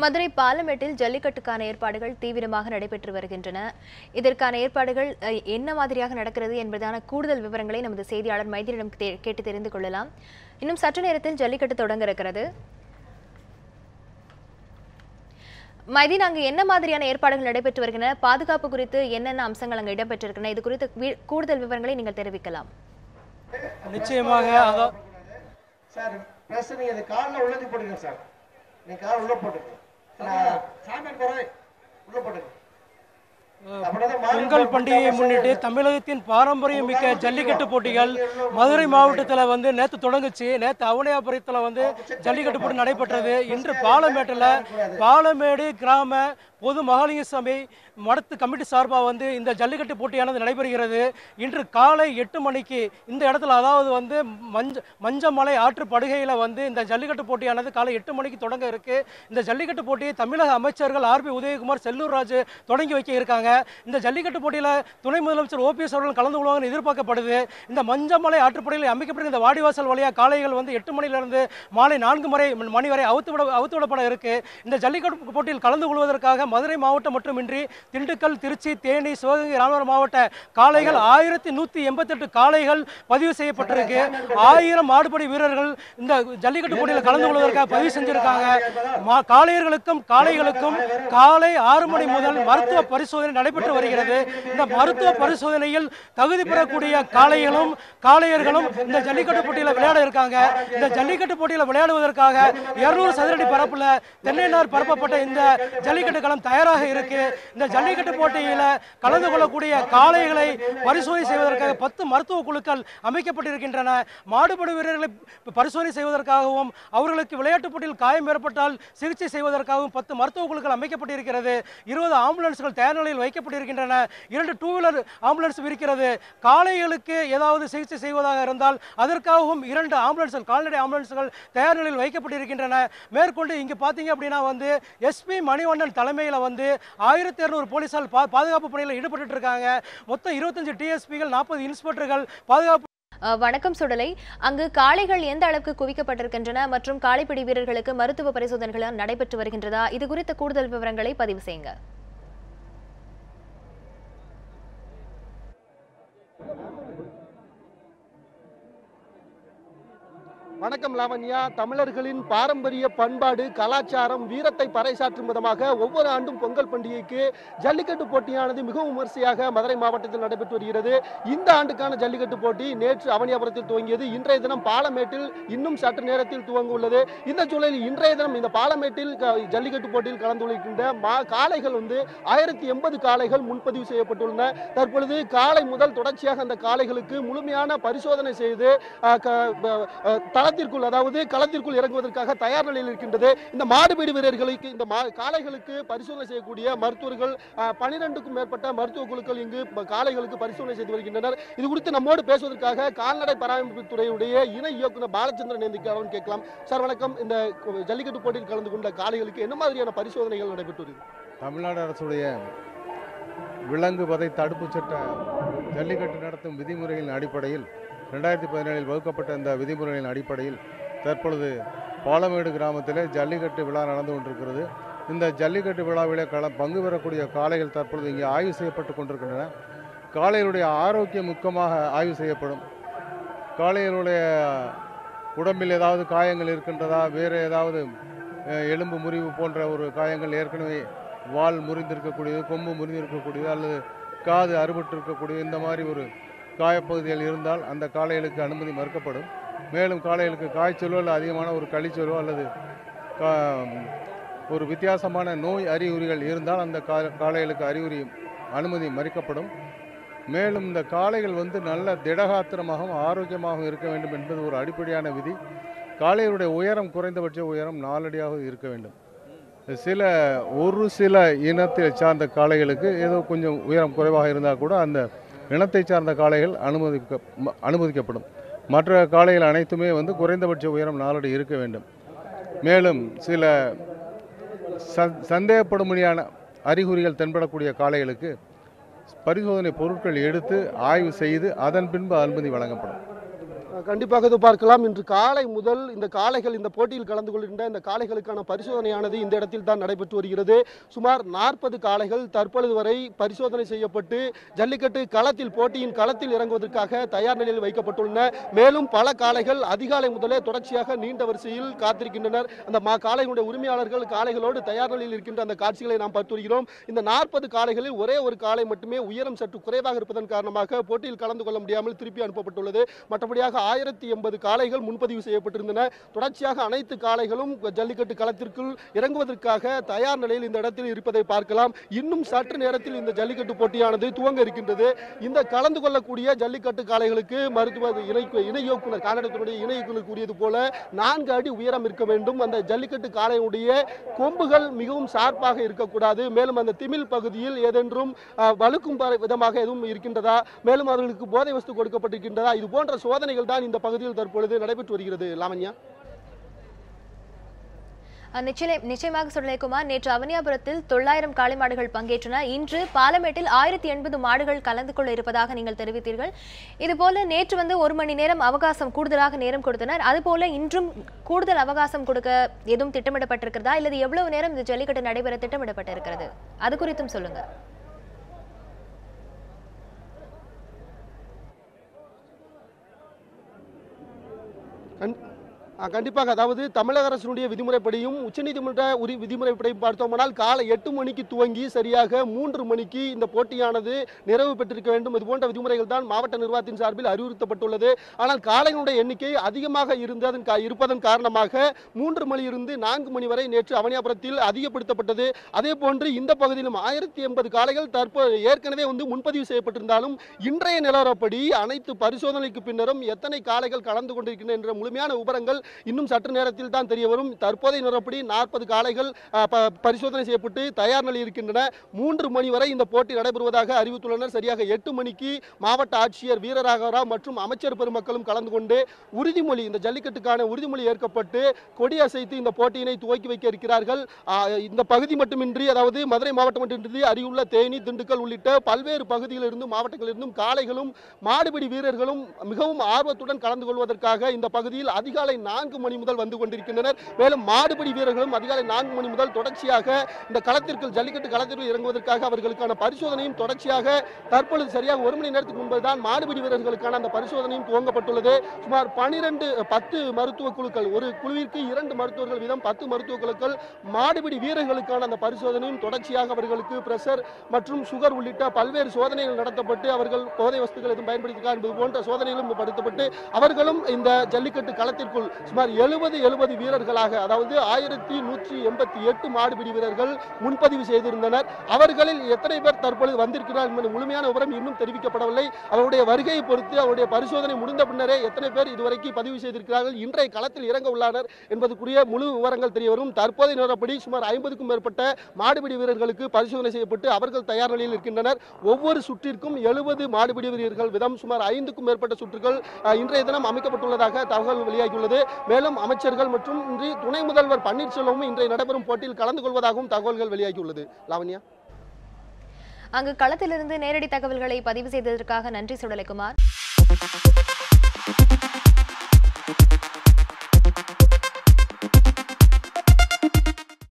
மதுரை பாலமேட்டில் ஜல்லிக்கட்டுக்கான ஏற்பாடுகள் தீவிரமாக நடைபெற்று வருகின்றன. இதற்கான ஏற்பாடுகள் என்ன மாதிரியாக நடக்கிறது என்பதான கூடுதல் விவரங்களை நமது செய்தியாளர் மைதிரிடம் கேட்டு தெரிந்து கொள்ளலாம். இன்னும் சற்று நேரத்தில் ஜல்லிக்கட்டு தொடங்க இருக்கிறது. மைதீன் அங்கு என்ன மாதிரியான ஏற்பாடுகள் நடைபெற்று வருகின்றன? பாதுகாப்பு குறித்து என்னென்ன அம்சங்கள் அங்கு இடம்பெற்றிருக்கின்றன? இது குறித்து கூடுதல் விவரங்களை நீங்கள் தெரிவிக்கலாம். நிச்சயமாக சார் ப்ளஸ் காலில் உள்ளது போட்டுங்க சார். கால் உள்ள போட்டுங்க நான் சாமியார் போகிறேன் உள்ள போட்டுங்க பொங்கல் பண்டிகையை முன்னிட்டு தமிழகத்தின் பாரம்பரியம் மிக்க ஜல்லிக்கட்டு போட்டிகள் மதுரை மாவட்டத்தில் வந்து நேற்று தொடங்குச்சு. நேற்று அவனியாபுரத்தில் வந்து ஜல்லிக்கட்டு போட்டி நடைபெற்றது. இன்று பாலமேட்டில் பாலமேடு கிராம பொது மகாலிங்க சாமி மடத்து கமிட்டி சார்பாக வந்து இந்த ஜல்லிக்கட்டு போட்டியானது நடைபெறுகிறது. இன்று காலை எட்டு மணிக்கு இந்த இடத்துல அதாவது வந்து மஞ்ச மஞ்சமலை ஆற்று படுகையில் வந்து இந்த ஜல்லிக்கட்டு போட்டியானது காலை எட்டு மணிக்கு தொடங்க இருக்கு. இந்த ஜல்லிக்கட்டு போட்டியை தமிழக அமைச்சர்கள் ஆர்பி உதயகுமார் செல்லூர் ராஜு தொடங்கி வைக்க இருக்காங்க. இந்த ஜல்லிக்கட்டு போட்டியில் துணை முதலமைச்சர் ஓபிஎஸ் அவர்கள் கலந்து கொள்வாங்கன்னு எதிர்பார்க்கப்படுது. இந்த மஞ்சமலை ஆற்றுப்படையில் அமைக்கப்பட்ட இந்த வாடிவாசல் வழியாக காளைகள் வந்து எட்டு மணியிலிருந்து மாலை நான்கு மணி மணி வரை அவுத்து விட அவுத்து விடப்பட இருக்கு. இந்த ஜல்லிக்கட்டு போட்டியில் கலந்து கொள்வதற்காக மதுரை மாவட்டம் மட்டுமின்றி திண்டுக்கல் திருச்சி தேனி சிவகங்கை ராமநாதபுரம் மாவட்ட காளைகள் ஆயிரத்தி நூற்றி எண்பத்தெட்டு காளைகள் பதிவு செய்யப்பட்டிருக்கு. ஆயிரம் மாடுபடி வீரர்கள் இந்த ஜல்லிக்கட்டு போட்டியில் கலந்து கொள்வதற்காக பதிவு செஞ்சிருக்காங்க. மா- காளையர்களுக்கும் காளைகளுக்கும் காலை ஆறு மணி முதல் மருத்துவ பரிசோதனை நடைபெற்று வருகிறது. இந்த மருத்துவ பரிசோதனையில் தகுதி பெறக்கூடிய காளைகளும் காளையர்களும் இந்த ஜல்லிக்கட்டு போட்டியில் விளையாட இருக்காங்க. இந்த ஜல்லிக்கட்டு போட்டியில் விளையாடுவதற்காக இருநூறு சதுரடி பரப்புல தென்னைநார் பரப்பப்பட்ட இந்த ஜல்லிக்கட்டு களம் தயாராக இருக்கு. இந்த ஜல்லிக்கட்டு போட்டியில் கலந்து கொள்ளக்கூடிய காளைகளை பரிசோதனை செய்வதற்காக பத்து மருத்துவ குழுக்கள் அமைக்கப்பட்டிருக்கின்றன. மாடுபடு வீரர்களை பரிசோதனை செய்வதற்காகவும் அவர்களுக்கு விளையாட்டுப் போட்டியில் காயம் ஏற்பட்டால் சிகிச்சை செய்வதற்காகவும் பத்து மருத்துவ குழுக்கள் அமைக்கப்பட்டிருக்கிறது. இருபது ஆம்புலன்ஸ்கள் தயார் நிலையில் வைக்கப்பட்டிருக்கின்றன. இரண்டு டூ வீலர் ஆம்புலன்ஸ் இருக்கிறது காளைகளுக்கு ஏதாவது சிகிச்சை செய்வதாக இருந்தால் அதற்காகவும் இரண்டு ஆம்புலன்ஸ்கள் கால்நடை ஆம்புலன்ஸ்கள் தயார் நிலையில் வைக்கப்பட்டிருக்கின்றன. மேற்கொண்டு இங்கே பார்த்தீங்க அப்படின்னா வந்து எஸ்பி மணிவண்ணன் தலைமையில் வந்து ஆயிரத்தி இரநூறு போலீஸால் பா பாதுகாப்பு பணியில் ஈடுபட்டு இருக்காங்க மொத்தம் இருபத்தஞ்சு டிஎஸ்பிகள் நாற்பது இன்ஸ்பெக்டர்கள் பாதுகாப்பு வணக்கம் சுடலை. அங்கு காளைகள் எந்த அளவுக்கு குவிக்கப்பட்டிருக்கின்றன மற்றும் காளைப்பிடி வீரர்களுக்கு மருத்துவ பரிசோதனைகள் நடைபெற்று வருகின்றதா? இது குறித்த கூடுதல் விவரங்களை பதிவு செய்யுங்க. வணக்கம் லாவண்யா. தமிழர்களின் பாரம்பரிய பண்பாடு கலாச்சாரம் வீரத்தை பறைசாற்றும் விதமாக ஒவ்வொரு ஆண்டும் பொங்கல் பண்டிகைக்கு ஜல்லிக்கட்டு போட்டியானது மிகவும் விமர்சையாக மதுரை மாவட்டத்தில் நடைபெற்று வருகிறது. இந்த ஆண்டுக்கான ஜல்லிக்கட்டு போட்டி நேற்று அவனியாபுரத்தில் துவங்கியது. இன்றைய தினம் பாலமேட்டில் இன்னும் சற்று நேரத்தில் துவங்க உள்ளது. இந்த சூழலில் இன்றைய தினம் இந்த பாலமேட்டில் ஜல்லிக்கட்டு போட்டியில் கலந்து கொள்கின்ற மா காளைகள் வந்து ஆயிரத்தி எண்பது காளைகள் முன்பதிவு செய்யப்பட்டுள்ளன. தற்பொழுது காலை முதல் தொடர்ச்சியாக அந்த காளைகளுக்கு முழுமையான பரிசோதனை செய்து தள களத்திற்குள் அதாவது களத்திற்குள் இறங்குவதற்காக தயார் நிலையில் இருக்கின்றது. இந்த மாடுபிடி வீரர்களுக்கு இந்த காளைகளுக்கு பரிசோதனை செய்யக்கூடிய மருத்துவர்கள் பனிரெண்டுக்கும் மேற்பட்ட மருத்துவ குழுக்கள் இங்கு காளைகளுக்கு பரிசோதனை செய்து வருகின்றனர். இது குறித்து நம்மோடு பேசுவதற்காக கால்நடை பராமரிப்பு துறையுடைய இணை இயக்குநர் பாலச்சந்திரன் எந்திக்காரன் கேட்கலாம். சார் வணக்கம். இந்த ஜல்லிக்கட்டு போட்டியில் கலந்து கொண்ட காளைகளுக்கு என்ன மாதிரியான பரிசோதனைகள் நடைபெற்று தமிழ்நாடு அரசுடைய விலங்கு வதை தடுப்புச் சட்ட ஜல்லிக்கட்டு நடத்தும் விதிமுறைகளின் அடிப்படையில் ரெண்டாயிரத்தி பதினேழில் வகுக்கப்பட்ட இந்த விதிமுறைகளின் அடிப்படையில் தற்பொழுது பாலமேடு கிராமத்தில் ஜல்லிக்கட்டு விழா நடந்து கொண்டிருக்கிறது. இந்த ஜல்லிக்கட்டு விழாவிலே கல பங்கு பெறக்கூடிய காளைகள் தற்பொழுது இங்கே ஆய்வு செய்யப்பட்டு கொண்டிருக்கின்றன. காளைகளுடைய ஆரோக்கியம் முக்கியமாக ஆய்வு செய்யப்படும். காளைகளுடைய உடம்பில் ஏதாவது காயங்கள் இருக்கின்றதா? வேறு ஏதாவது எலும்பு முறிவு போன்ற ஒரு காயங்கள் ஏற்கனவே வால் முறிந்திருக்கக்கூடியது கொம்பு முறிந்திருக்கக்கூடியது அல்லது காது அறுபட்டு இருக்கக்கூடியது இந்த மாதிரி ஒரு காயப்பகுதிகள் இருந்தால் அந்த காளைகளுக்கு அனுமதி மறுக்கப்படும். மேலும் காளைகளுக்கு காய்ச்சலோ இல்லை அதிகமான ஒரு கழிச்சலோ அல்லது கா- ஒரு வித்தியாசமான நோய் அறிகுறிகள் இருந்தால் அந்த கா காளைகளுக்கு அறிகுறி அனுமதி மறுக்கப்படும். மேலும் இந்த காளைகள் வந்து நல்ல திடகாத்திரமாகவும் ஆரோக்கியமாகவும் இருக்க வேண்டும் என்பது ஒரு அடிப்படையான விதி. காளைகளுடைய உயரம் குறைந்தபட்ச உயரம் நாலடியாக இருக்க வேண்டும். சில ஒரு சில இனத்தை சார்ந்த காளைகளுக்கு ஏதோ கொஞ்சம் உயரம் குறைவாக இருந்தால் கூட அந்த இனத்தை சார்ந்த காளைகள் அனுமதிக்க அனுமதிக்கப்படும். மற்ற காளைகள் அனைத்துமே வந்து குறைந்தபட்ச உயரம் நாலடி இருக்க வேண்டும். மேலும் சில சந் சந்தேகப்படும்படியான அறிகுறிகள் தென்படக்கூடிய காளைகளுக்கு பரிசோதனை பொருட்கள் எடுத்து ஆய்வு செய்து அதன் பின்பு அனுமதி வழங்கப்படும். கண்டிப்பாக இது பார்க்கலாம். இன்று காலை முதல் இந்த காளைகள் இந்த போட்டியில் கலந்து கொள்கின்ற இந்த காளைகளுக்கான பரிசோதனையானது இந்த இடத்தில் தான் நடைபெற்று வருகிறது. சுமார் நாற்பது காளைகள் தற்பொழுது வரை பரிசோதனை செய்யப்பட்டு ஜல்லிக்கட்டு களத்தில் போட்டியின் களத்தில் இறங்குவதற்காக தயார் நிலையில் வைக்கப்பட்டுள்ளன. மேலும் பல காளைகள் அதிகாலை முதலே தொடர்ச்சியாக நீண்ட வரிசையில் காத்திருக்கின்றனர். அந்த மா காளைகளுடைய உரிமையாளர்கள் காளைகளோடு தயார் நிலையில் இருக்கின்ற அந்த காட்சிகளை நாம் பார்த்து வருகிறோம். இந்த நாற்பது காளைகளில் ஒரே ஒரு காளை மட்டுமே உயரம் சற்று குறைவாக இருப்பதன் காரணமாக போட்டியில் கலந்து கொள்ள முடியாமல் திருப்பி அனுப்பப்பட்டுள்ளது. மற்றபடியாக ஆயிரத்தி எண்பது காளைகள் முன்பதிவு செய்யப்பட்டிருந்தன. தொடர்ச்சியாக அனைத்து காளைகளும் ஜல்லிக்கட்டு களத்திற்குள் இறங்குவதற்காக தயார் நிலையில் இந்த இடத்தில் இருப்பதை பார்க்கலாம். இன்னும் சற்று நேரத்தில் இந்த ஜல்லிக்கட்டு போட்டியானது துவங்க இருக்கின்றது. இந்த கலந்து கொள்ளக்கூடிய ஜல்லிக்கட்டு காளைகளுக்கு மருத்துவ இணை இணை இயக்குனர் கால்நடைத்துறையுடைய இணை இயக்குனர் கூறியது போல நான்கு அடி உயரம் இருக்க வேண்டும். அந்த ஜல்லிக்கட்டு காளையுடைய கொம்புகள் மிகவும் சார்பாக இருக்கக்கூடாது. மேலும் அந்த திமிழ் பகுதியில் ஏதென்றும் வலுக்கும் விதமாக எதுவும் இருக்கின்றதா? மேலும் அவர்களுக்கு போதை வஸ்து கொடுக்கப்பட்டிருக்கின்றதா? இது போன்ற சோதனைகள் தான் தான் இந்த பகுதியில் தற்பொழுது நடைபெற்று வருகிறது லாவண்யா? நிச்சயம் நிச்சயமாக சுடலைக்குமார் நேற்று அவனியாபுரத்தில் தொள்ளாயிரம் காளை மாடுகள் பங்கேற்றன. இன்று பாலமேட்டில் ஆயிரத்தி எண்பது மாடுகள் கலந்து கொள்ள இருப்பதாக நீங்கள் தெரிவித்தீர்கள். இதுபோல நேற்று வந்து ஒரு மணி நேரம் அவகாசம் கூடுதலாக நேரம் கொடுத்தனர். அதுபோல இன்றும் கூடுதல் அவகாசம் கொடுக்க எதுவும் திட்டமிடப்பட்டிருக்கிறதா? இல்லது எவ்வளவு நேரம் இந்த ஜல்லிக்கட்டு நடைபெற திட்டமிடப்பட்டிருக்கிறது? அது குறித்தும் சொல்லுங்கள் And கண்டிப்பாக. அதாவது தமிழக அரசினுடைய விதிமுறைப்படியும் உச்சநீதிமன்ற உரி விதிமுறைப்படி பார்த்தோமானால் காலை எட்டு மணிக்கு துவங்கி சரியாக மூன்று மணிக்கு இந்த போட்டியானது நிறைவு பெற்றிருக்க வேண்டும். இது போன்ற விதிமுறைகள் தான் மாவட்ட நிர்வாகத்தின் சார்பில் அறிவுறுத்தப்பட்டுள்ளது. ஆனால் காளைகளுடைய எண்ணிக்கை அதிகமாக இருந்ததன் கா- இருப்பதன் காரணமாக மூன்று மணியிலிருந்து நான்கு மணி வரை நேற்று அவனியாபுரத்தில் அதிகப்படுத்தப்பட்டது. அதே போன்று இந்த பகுதியிலும் ஆயிரத்தி எண்பது காளைகள் தற்போது ஏற்கனவே வந்து முன்பதிவு செய்யப்பட்டிருந்தாலும் இன்றைய நிலவரப்படி அனைத்து பரிசோதனைக்கு பின்னரும் எத்தனை காளைகள் கலந்து கொண்டிருக்கின்றன என்ற முழுமையான விவரங்கள் இன்னும் சற்று நேரத்தில் தான் தெரிய வரும். தற்போதைய நிறப்படி நாற்பது காளைகள் பரிசோதனை செய்யப்பட்டு தயார் நிலையில் இருக்கின்றன. மூன்று மணி வரை இந்த போட்டி நடைபெறுவதாக அறிவித்துள்ளனர். சரியாக எட்டு மணிக்கு மாவட்ட ஆட்சியர் வீரராகவராவ் மற்றும் அமைச்சர் பெருமக்களும் கலந்து கொண்டு உறுதிமொழி இந்த ஜல்லிக்கட்டுக்கான உறுதிமொழி ஏற்கப்பட்டு கொடியசைத்து இந்த போட்டியினை துவக்கி வைக்க இருக்கிறார்கள். இந்த பகுதி மட்டுமின்றி அதாவது மதுரை மாவட்டம் மட்டுமின்றி அருகுள்ள தேனி திண்டுக்கல் உள்ளிட்ட பல்வேறு பகுதிகளிலிருந்தும் மாவட்டங்களிலிருந்தும் காளைகளும் மாடுபிடி வீரர்களும் மிகவும் ஆர்வத்துடன் கலந்து கொள்வதற்காக இந்த பகுதியில் அதிகாலை நான்கு மணி முதல் வந்து கொண்டிருக்கின்றனர். மேலும் மாடுபடி வீரர்களும் அதிகாலை நான்கு மணி முதல் தொடர்ச்சியாக இந்த களத்திற்கு ஜல்லிக்கட்டு களத்திற்கு இறங்குவதற்காக அவர்களுக்கான பரிசோதனையும் தொடர்ச்சியாக தற்பொழுது சரியாக ஒரு மணி நேரத்துக்கு முன்புதான் மாடுபடி வீரர்களுக்கான அந்த பரிசோதனையும் துவங்கப்பட்டுள்ளது. சுமார் பனிரெண்டு பத்து மருத்துவ குழுக்கள் ஒரு குழுவிற்கு இரண்டு மருத்துவர்கள் வீதம் பத்து மருத்துவ குழுக்கள் மாடுபிடி வீரர்களுக்கான அந்த பரிசோதனையும் தொடர்ச்சியாக அவர்களுக்கு பிரஷர் மற்றும் சுகர் உள்ளிட்ட பல்வேறு சோதனைகள் நடத்தப்பட்டு அவர்கள் போதை வஸ்துகள் எதுவும் பயன்படுத்திக்கிறார் என்பது போன்ற சோதனைகளும் படுத்தப்பட்டு அவர்களும் இந்த ஜல்லிக்கட்டு களத்திற்குள் சுமார் எழுபது எழுபது வீரர்களாக அதாவது ஆயிரத்தி நூற்றி எண்பத்தி எட்டு மாடுபிடி வீரர்கள் முன்பதிவு செய்திருந்தனர். அவர்களில் எத்தனை பேர் தற்பொழுது வந்திருக்கிறார் என்பது முழுமையான விவரம் இன்னும் தெரிவிக்கப்படவில்லை. அவருடைய வருகையை பொறுத்து அவருடைய பரிசோதனை முடிந்த பின்னரே எத்தனை பேர் இதுவரைக்கும் பதிவு செய்திருக்கிறார்கள் இன்றைய களத்தில் இறங்க உள்ளனர் என்பதுக்குரிய முழு விவரங்கள் தெரிய வரும். தற்போதைய நிலவரப்படி சுமார் ஐம்பதுக்கும் மேற்பட்ட மாடுபிடி வீரர்களுக்கு பரிசோதனை செய்யப்பட்டு அவர்கள் தயார் நிலையில் இருக்கின்றனர். ஒவ்வொரு சுற்றிற்கும் எழுபது மாடுபிடி வீரர்கள் விதம் சுமார் ஐந்துக்கும் மேற்பட்ட சுற்றுகள் இன்றைய தினம் அமைக்கப்பட்டுள்ளதாக தகவல் வெளியாகியுள்ளது. மேலும் அமைச்சர்கள் மற்றும் இன்றி துணை முதல்வர் பன்னீர்செல்வமும் இன்றைய நடைபெறும் போட்டியில் கலந்து கொள்வதாகவும் தகவல்கள் வெளியாகியுள்ளது. லாவண்யா. அங்கு களத்திலிருந்து நேரடி தகவல்களை பதிவு செய்ததற்காக நன்றி சுடலைக்குமார்.